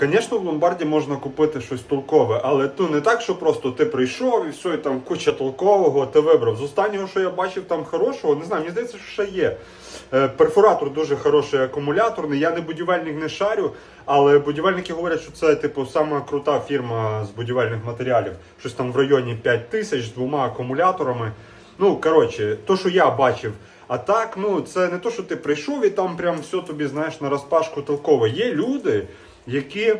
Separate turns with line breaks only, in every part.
Звісно, в ломбарді можна купити щось толкове, але то не так, що просто ти прийшов і все, і там куча толкового, ти вибрав. З останнього, що я бачив там хорошого, не знаю, мені здається, що ще є. Е, Перфоратор дуже хороший акумуляторний. Я не будівельник не шарю, але будівельники говорять, що це типу сама крута фірма з будівельних матеріалів. Щось там в районі 5 тисяч з двома акумуляторами. Ну, коротше, то, що я бачив. А так, ну це не то, що ти прийшов і там прям все тобі знаєш на розпашку толково. Є люди, які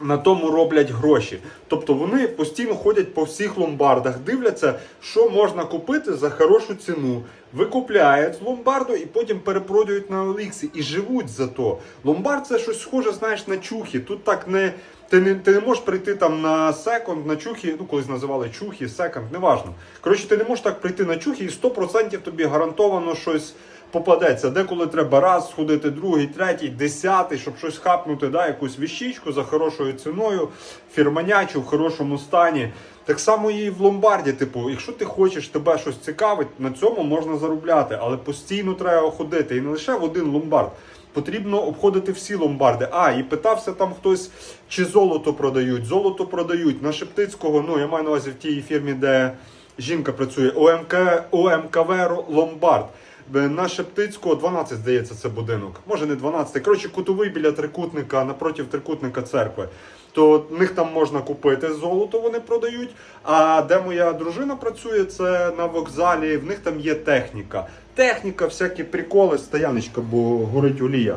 на тому роблять гроші. Тобто вони постійно ходять по всіх ломбардах, дивляться, що можна купити за хорошу ціну. Викупляють ломбарду і потім перепродають на OLX і живуть за то. Ломбард це щось схоже, знаєш, на чухи. Тут так не. Ти не, ти не можеш прийти там на секонд, на чухи, ну колись називали чухи, секонд, неважно. Коротше, ти не можеш так прийти на чухи і 100% тобі гарантовано щось попадеться. Деколи треба раз сходити, другий, третій, десятий, щоб щось хапнути, да, якусь віщичку за хорошою ціною, фірманячу в хорошому стані. Так само і в ломбарді, типу, якщо ти хочеш, тебе щось цікавить, на цьому можна заробляти, але постійно треба ходити. І не лише в один ломбард. Потрібно обходити всі ломбарди. А, і питався там хтось, чи золото продають. Золото продають. На Шептицького, ну я маю на увазі в тій фірмі, де жінка працює, ОМК, ОМКВ Ломбард. Е, На Шептицького 12, здається, це будинок. Може не 12. Коротше, кутовий біля трикутника, напротив трикутника церкви. То в них там можна купити золото, вони продають. А де моя дружина працює, це на вокзалі. В них там є техніка. Техніка, всякі приколи, стояночка, бо горить олія.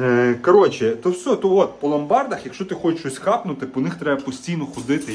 Е, Коротше, то все, то от по ломбардах, якщо ти хочеш щось хапнути, по них треба постійно ходити.